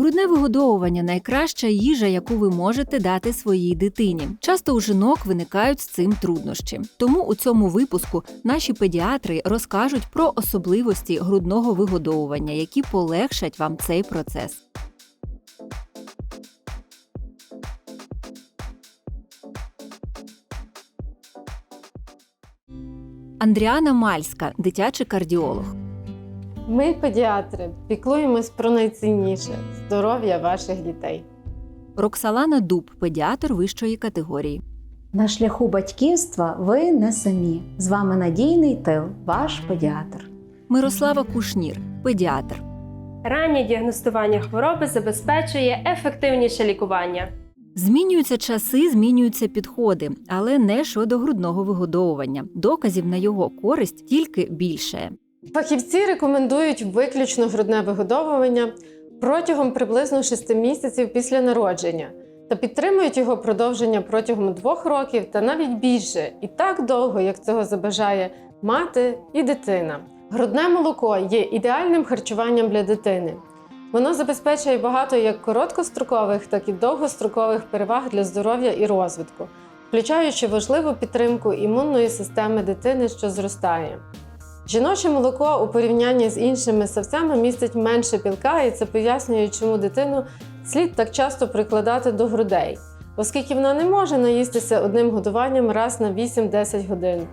Грудне вигодовування найкраща їжа, яку ви можете дати своїй дитині. Часто у жінок виникають з цим труднощі. Тому у цьому випуску наші педіатри розкажуть про особливості грудного вигодовування, які полегшать вам цей процес. Андріана Мальська, дитячий кардіолог. Ми, педіатри, піклуємось про найцінніше здоров'я ваших дітей. Роксалана Дуб, педіатр вищої категорії. На шляху батьківства ви не самі. З вами надійний тил, ваш педіатр. Мирослава Кушнір, педіатр. Раннє діагностування хвороби забезпечує ефективніше лікування. Змінюються часи, змінюються підходи, але не щодо грудного вигодовування. Доказів на його користь тільки більше. Фахівці рекомендують виключно грудне вигодовування протягом приблизно 6 місяців після народження та підтримують його продовження протягом двох років та навіть більше, і так довго, як цього забажає мати і дитина. Грудне молоко є ідеальним харчуванням для дитини. Воно забезпечує багато як короткострокових, так і довгострокових переваг для здоров'я і розвитку, включаючи важливу підтримку імунної системи дитини, що зростає. Жіноче молоко у порівнянні з іншими савцями містить менше білка, і це пояснює, чому дитину слід так часто прикладати до грудей, оскільки вона не може наїстися одним годуванням раз на 8-10 годин.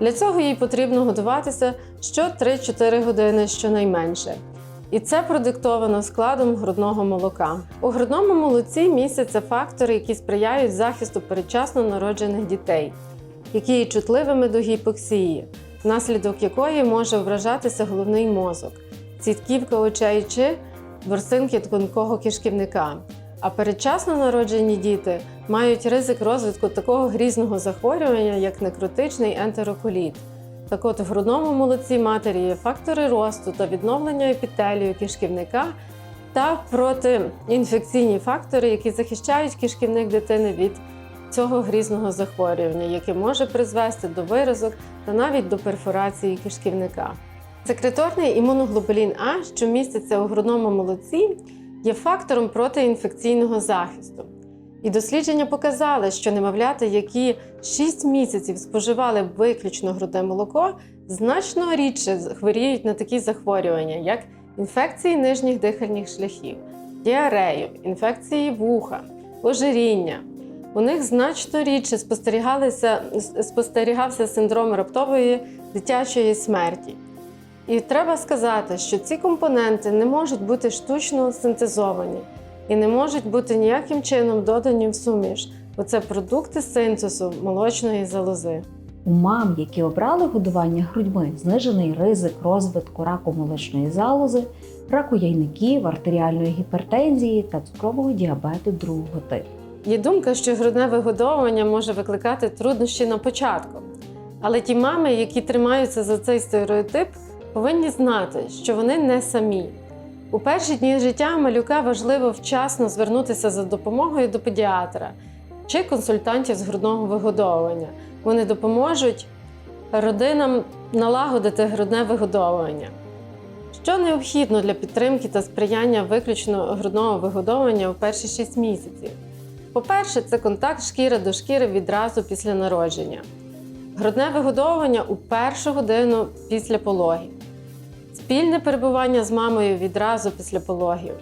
Для цього їй потрібно годуватися що 3-4 години щонайменше. І це продиктовано складом грудного молока. У грудному молоці містяться фактори, які сприяють захисту передчасно народжених дітей, які є чутливими до гіпоксії, внаслідок якої може вражатися головний мозок, цітківка очей чи ворсинки тонкого кишківника. А передчасно народжені діти мають ризик розвитку такого грізного захворювання, як некротичний ентероколіт. Так от в грудному молоці матері є фактори росту та відновлення епітелію кишківника та протиінфекційні фактори, які захищають кишківник дитини від цього грізного захворювання, яке може призвести до виразок та навіть до перфорації кишківника. Секреторний імуноглобулін А, що міститься у грудному молоці, є фактором протиінфекційного захисту. І дослідження показали, що немовляти, які 6 місяців споживали виключно грудне молоко, значно рідше хворіють на такі захворювання, як інфекції нижніх дихальних шляхів, діарею, інфекції вуха, ожиріння. У них значно рідше спостерігалися, спостерігався синдром раптової дитячої смерті. І треба сказати, що ці компоненти не можуть бути штучно синтезовані і не можуть бути ніяким чином додані в суміш, бо це продукти синтезу молочної залози. У мам, які обрали годування грудьми, знижений ризик розвитку раку молочної залози, раку яйників, артеріальної гіпертензії та цукрового діабету другого типу. Є думка, що грудне вигодовування може викликати труднощі на початку. Але ті мами, які тримаються за цей стереотип, повинні знати, що вони не самі. У перші дні життя малюка важливо вчасно звернутися за допомогою до педіатра чи консультантів з грудного вигодовування. Вони допоможуть родинам налагодити грудне вигодовування. Що необхідно для підтримки та сприяння виключно грудного вигодовування у перші 6 місяців? По-перше, це контакт шкіри до шкіри відразу після народження, грудне вигодовування у першу годину після пологів, спільне перебування з мамою відразу після пологів,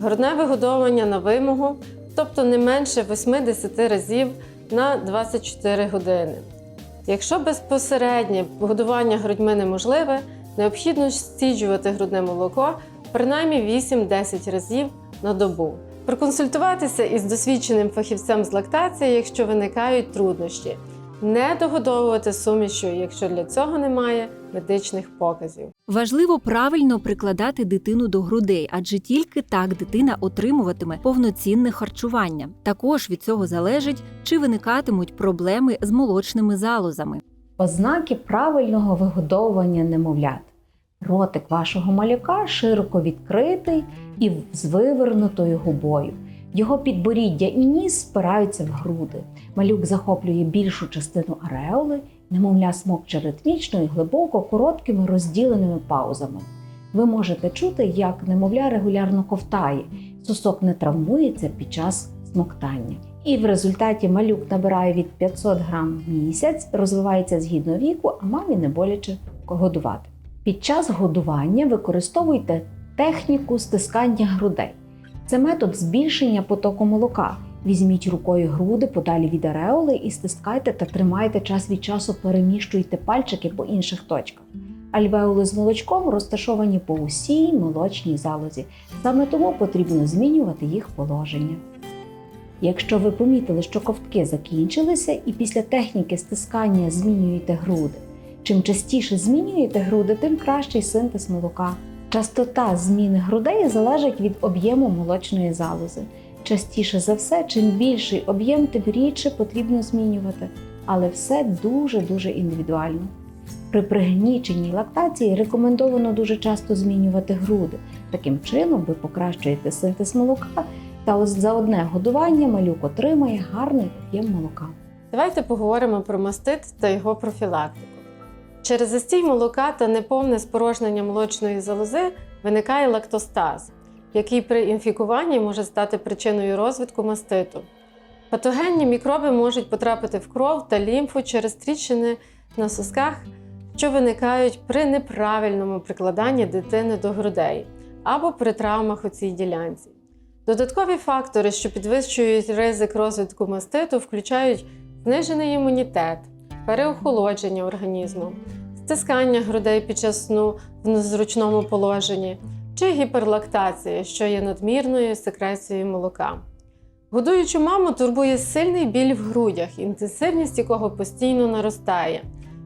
грудне вигодовування на вимогу, тобто не менше 8-10 разів на 24 години. Якщо безпосереднє годування грудьми неможливе, необхідно стіджувати грудне молоко принаймні 8-10 разів на добу. Проконсультуватися із досвідченим фахівцем з лактації, якщо виникають труднощі, не догодовувати сумішю, якщо для цього немає медичних показів. Важливо правильно прикладати дитину до грудей, адже тільки так дитина отримуватиме повноцінне харчування. Також від цього залежить, чи виникатимуть проблеми з молочними залозами. Ознаки правильного вигодовування немовлят. Ротик вашого малюка широко відкритий і з вивернутою губою. Його підборіддя і ніс спираються в груди. Малюк захоплює більшу частину ареоли, немовля смокче ритмічно і глибоко короткими розділеними паузами. Ви можете чути, як немовля регулярно ковтає, Сосок не травмується під час смоктання. І в результаті малюк набирає від 500 грам в місяць, розвивається згідно віку, а мамі не боляче годувати. Під час годування використовуйте техніку стискання грудей. Це метод збільшення потоку молока. Візьміть рукою груди подалі від ареоли і стискайте та тримайте час від часу, переміщуйте пальчики по інших точках. Альвеоли з молочком розташовані по усій молочній залозі, саме тому потрібно змінювати їх положення. Якщо ви помітили, що ковтки закінчилися, і після техніки стискання змінюєте груди. Чим частіше змінюєте груди, тим кращий синтез молока. Частота зміни грудей залежить від об'єму молочної залози. Частіше за все, чим більший об'єм, тим рідше потрібно змінювати, але все дуже-дуже індивідуально. При пригніченій лактації рекомендовано дуже часто змінювати груди. Таким чином ви покращуєте синтез молока, та ось за одне годування малюк отримає гарний об'єм молока. Давайте поговоримо про мастит та його профілактику. Через застій молока та неповне спорожнення молочної залози виникає лактостаз, який при інфікуванні може стати причиною розвитку маститу. Патогенні мікроби можуть потрапити в кров та лімфу через тріщини на сосках, що виникають при неправильному прикладанні дитини до грудей або при травмах у цій ділянці. Додаткові фактори, що підвищують ризик розвитку маститу, включають знижений імунітет, переохолодження організму, стискання грудей під час сну в незручному положенні чи гіперлактація, що є надмірною секрецією молока. Годуючу маму турбує сильний біль в грудях, інтенсивність якого постійно наростає.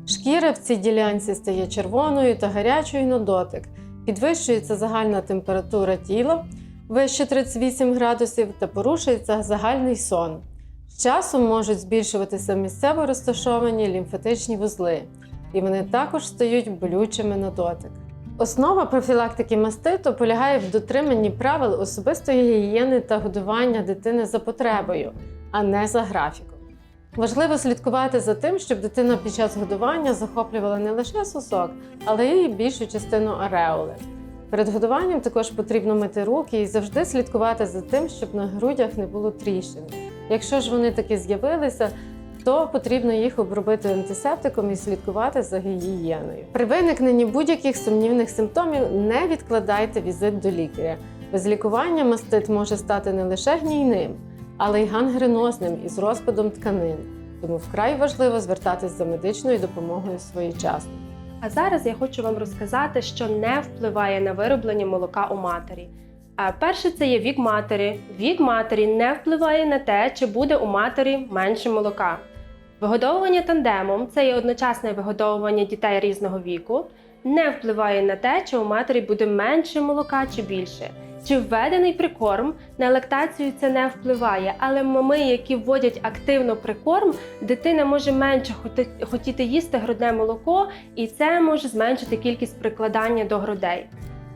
Шкіра в цій ділянці стає червоною та гарячою на дотик, підвищується загальна температура тіла вище 38 градусів та порушується загальний сон. Часом можуть збільшуватися місцево розташовані лімфатичні вузли, і вони також стають болючими на дотик. Основа профілактики маститу полягає в дотриманні правил особистої гігієни та годування дитини за потребою, а не за графіком. Важливо слідкувати за тим, щоб дитина під час годування захоплювала не лише сосок, але й більшу частину ареоли. Перед годуванням також потрібно мити руки і завжди слідкувати за тим, щоб на грудях не було тріщин. Якщо ж вони таки з'явилися, то потрібно їх обробити антисептиком і слідкувати за гігієною. При виникненні будь-яких сумнівних симптомів не відкладайте візит до лікаря. Без лікування мастит може стати не лише гнійним, але й гангренозним із розпадом тканин. Тому вкрай важливо звертатись за медичною допомогою своєчасно. А зараз я хочу вам розказати, що не впливає на вироблення молока у матері. Перше, це є вік матері. Вік матері не впливає на те, чи буде у матері менше молока. Вигодовування тандемом це є одночасне вигодовування дітей різного віку, не впливає на те, чи у матері буде менше молока чи більше. Чи введений прикорм на лактацію це не впливає, але мами, які вводять активно прикорм, дитина може менше хотіти їсти грудне молоко, і це може зменшити кількість прикладання до грудей.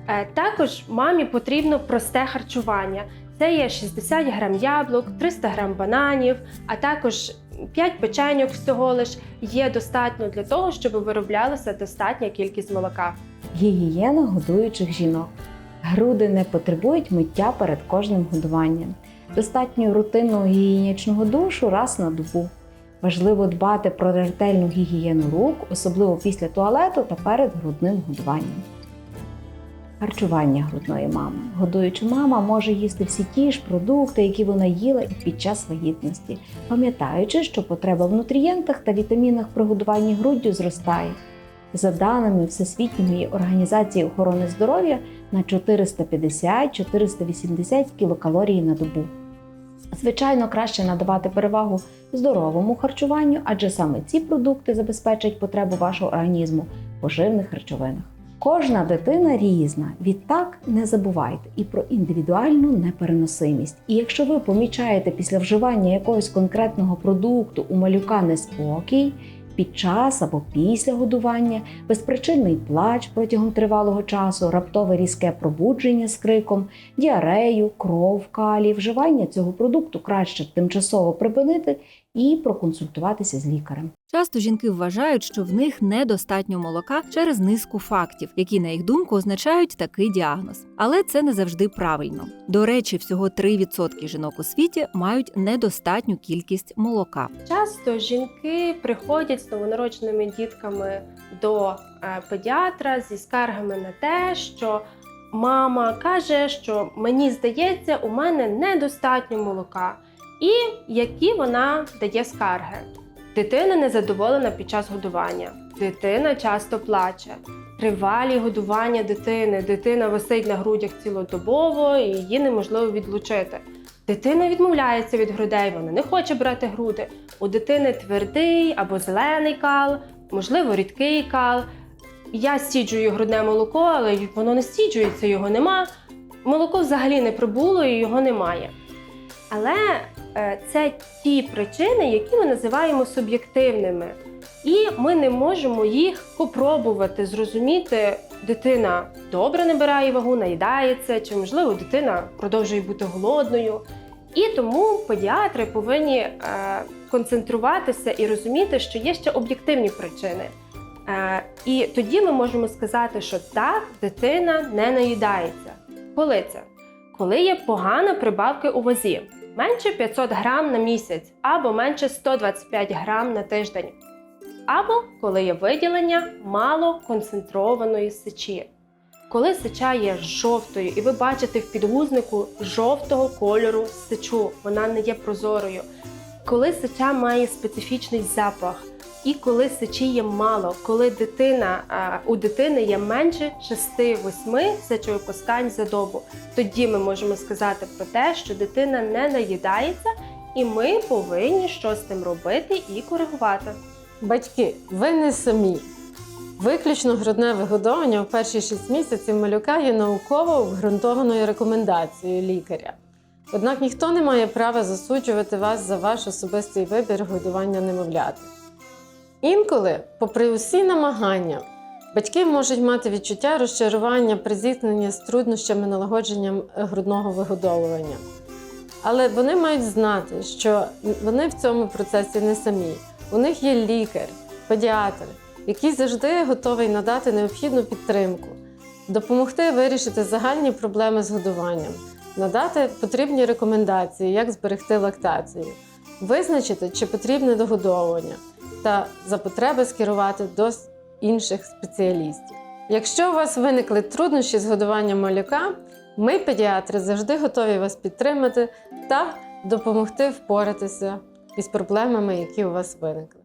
Е, Також мамі потрібно просте харчування. Це є 60 грам яблук, 300 грам бананів, а також 5 печеньок всього лиш є достатньо для того, щоб вироблялася достатня кількість молока. Гігієна годуючих жінок. Груди не потребують миття перед кожним годуванням. Достатньо рутинного гігієнічного душу раз на добу. Важливо дбати про ретельну гігієну рук, особливо після туалету та перед грудним годуванням. Харчування грудної мами. Годуюча мама може їсти всі ті ж продукти, які вона їла і під час вагітності, пам'ятаючи, що потреба в нутрієнтах та вітамінах при годуванні груддю зростає. За даними Всесвітньої організації охорони здоров'я, на 450-480 кілокалорій на добу. Звичайно, краще надавати перевагу здоровому харчуванню, адже саме ці продукти забезпечать потребу вашого організму в поживних речовинах. Кожна дитина різна, відтак не забувайте і про індивідуальну непереносимість. І якщо ви помічаєте після вживання якогось конкретного продукту у малюка неспокій, під час або після годування, безпричинний плач протягом тривалого часу, раптове різке пробудження з криком, діарею, кров, калій, вживання цього продукту краще тимчасово припинити і проконсультуватися з лікарем. Часто жінки вважають, що в них недостатньо молока через низку фактів, які, на їх думку, означають такий діагноз. Але це не завжди правильно. До речі, всього 3% жінок у світі мають недостатню кількість молока. Часто жінки приходять з новонародженими дітками до е, педіатра зі скаргами на те, що мама каже, що мені здається, у мене недостатньо молока, і які вона дає скарги. Дитина незадоволена під час годування, дитина часто плаче. Тривалі годування дитини, дитина висить на грудях цілодобово і її неможливо відлучити. Дитина відмовляється від грудей, вона не хоче брати груди. У дитини твердий або зелений кал, можливо, рідкий кал. Я стіджую грудне молоко, але воно не стіджується, його нема. Молоко взагалі не прибуло і його немає. Але це ті причини, які ми називаємо суб'єктивними. І ми не можемо їх попробувати зрозуміти. Дитина добре набирає вагу, наїдається, чи можливо дитина продовжує бути голодною. І тому педіатри повинні е, концентруватися і розуміти, що є ще об'єктивні причини. Е, і тоді ми можемо сказати, що так, дитина не наїдається. Коли це? Коли є погана прибавки у вазі, менше 500 грам на місяць або менше 125 грам на тиждень. Або коли є виділення мало концентрованої сечі. Коли сеча є жовтою, і ви бачите в підгузнику жовтого кольору сечу, вона не є прозорою. Коли сеча має специфічний запах, і коли сечі є мало, коли дитина у дитини є менше 6-8 сечовипускань за добу, тоді ми можемо сказати про те, що дитина не наїдається, і ми повинні щось з тим робити і коригувати. Батьки, ви не самі. Виключно грудне вигодовування в перші 6 місяців малюка є науково обґрунтованою рекомендацією лікаря. Однак ніхто не має права засуджувати вас за ваш особистий вибір годування немовляти. Інколи, попри усі намагання, батьки можуть мати відчуття розчарування при зіткненні з труднощами налагодженням грудного вигодовування. Але вони мають знати, що вони в цьому процесі не самі. У них є лікар, педіатр, який завжди готовий надати необхідну підтримку, допомогти вирішити загальні проблеми з годуванням, надати потрібні рекомендації, як зберегти лактацію, визначити, чи потрібне догодовування, та за потреби скерувати до інших спеціалістів. Якщо у вас виникли труднощі з годуванням малюка, ми, педіатри, завжди готові вас підтримати та допомогти впоратися із проблемами, які у вас виникли.